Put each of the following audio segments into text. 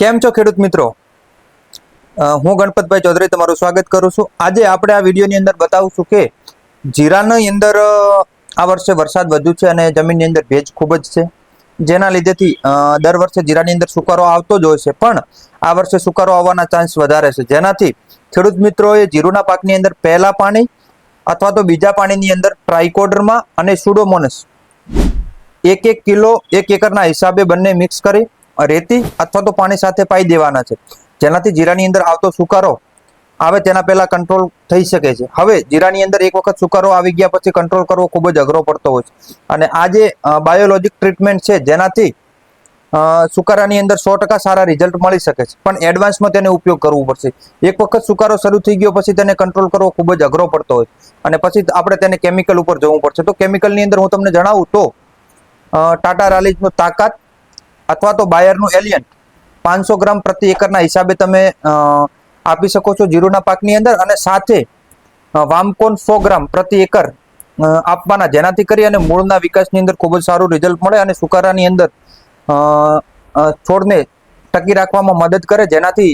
કેમ છો ખેડૂત મિત્રો? હું ગણપતભાઈ ચૌધરી તમારું સ્વાગત કરું છું. આજે આપણે આ વિડીયોની અંદર બતાવશું કે જીરાની અંદર આ વર્ષે વરસાદ વધુ છે અને જમીનની અંદર ભેજ ખૂબ જ છે. જેના લીધેથી દર વર્ષે જીરાની અંદર સુકારો આવતો જ હોય છે. પણ આ વર્ષે સુકારો આવવાના ચાન્સ વધારે છે. જેનાથી ખેડૂત મિત્રોએ જીરુના પાકની અંદર પહેલા પાણી અથવા તો બીજા પાણીની અંદર ટ્રાઇકોડરમાં અને સુડોમોનસ એક એક કિલો, એક એકરના હિસાબે બંને મિક્સ કરી રેતી અથવા તો પાણી સાથે પાઈ દેવાના છે. જેનાથી જીરાની અંદર આવતો સુકારો આવે તેના પહેલા કંટ્રોલ થઈ શકે છે. હવે જીરાની અંદર એક વખત સુકારો આવી ગયા પછી કંટ્રોલ કરવો ખૂબ જ અઘરો પડતો હોય છે. અને આ જે બાયોલોજિક ટ્રીટમેન્ટ છે જેનાથી સુકારાની અંદર સો ટકા સારા રિઝલ્ટ મળી શકે છે. પણ એડવાન્સમાં તેને ઉપયોગ કરવો પડશે. એક વખત સુકારો શરૂ થઈ ગયો પછી તેને કંટ્રોલ કરવો ખૂબ જ અઘરો પડતો હોય અને પછી આપણે તેને કેમિકલ ઉપર જવું પડશે. તો કેમિકલની અંદર હું તમને જણાવું તો ટાટા રાલીજનું તાકાત અથવા તો બાયરનું એલિયન પાંચસો ગ્રામ પ્રતિ એકરના હિસાબે તમે આપી શકો છો જીરુના પાકની અંદર અને સાથે વામકોન સો ગ્રામ પ્રતિ એકર આપવાના. જેનાથી કરી અને મૂળના વિકાસની અંદર ખૂબ જ સારું રિઝલ્ટ મળે અને સુકારાની અંદર છોડને ટકી રાખવામાં મદદ કરે. જેનાથી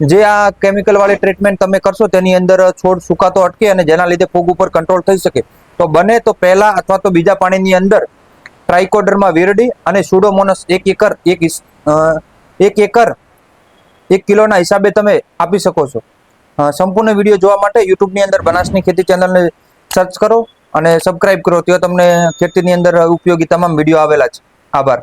જે આ કેમિકલ વાળી ટ્રીટમેન્ટ તમે કરશો તેની અંદર છોડ સુકાતો અટકે અને જેના લીધે ફૂગ ઉપર કંટ્રોલ થઈ શકે. તો બને તો પહેલા અથવા તો બીજા પાણીની અંદર ટ્રાઇકોડરમાં વેરડી અને સુડોમોનસ એક એકર, એક એક એકર, એક કિલોના હિસાબે તમે આપી શકો છો. સંપૂર્ણ વીડિયો જોવા માટે યુટ્યુબની અંદર બનાસની ખેતી ચેનલને સર્ચ કરો અને સબસ્ક્રાઇબ કરો, ત્યાં તમને ખેતીની અંદર ઉપયોગી તમામ વીડિયો આવેલા છે. આભાર.